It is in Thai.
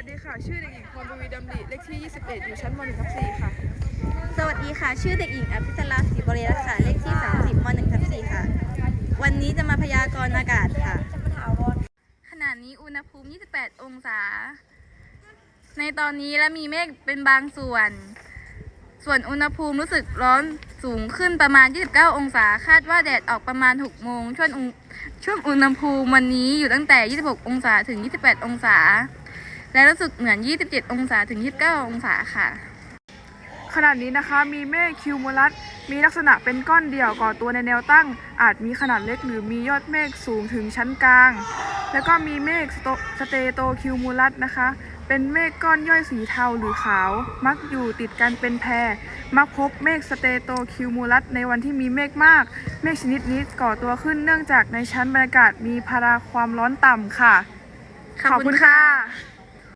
วัสดีค่ะ ชื่อเด็กหญิงพรบวีดำริเลขที่ 21 อยู่ชั้นม .1 ทับ4ค่ะ สวัสดีค่ะ ชื่อเด็กหญิงอภิสราศรีบริรักษ์ค่ะ เลขที่ 30ม 1 ทับ4ค่ะ วันนี้จะมาพยากรณ์อากาศค่ะ ขณะนี้อุณหภูมิ 28 องศา ในตอนนี้และมีเมฆเป็นบางส่วน ส่วนอุณหภูมิรู้สึกร้อนสูงขึ้นประมาณ 29 องศา คาดว่าแดดออกประมาณ 6 โมง ช่วงอุณช่วงอุณหภูมิวันนี้อยู่ตั้งแต่ 26 องศาถึง 28 องศา และรู้สึกเหมือน 27 องศาถึง 29 องศาค่ะ ขณะนี้นะคะมีเมฆคิวมูลัสมีลักษณะเป็นก้อนเดี่ยวก่อตัวในแนวตั้ง อาจมีขนาดเล็กหรือมียอดเมฆสูงถึงชั้นกลาง แล้วก็มีเมฆสโตสเตโตคิวมูลัสนะคะ เป็นเมฆก้อนย่อยสีเทาหรือขาว มักอยู่ติดกันเป็นแพร มักพบเมฆสเตโตคิวมูลัสในวันที่มีเมฆมาก เมฆชนิดนี้ก่อตัวขึ้นเนื่องจากในชั้นบรรยากาศมีภาระความร้อนต่ำค่ะ ขอบคุณค่ะ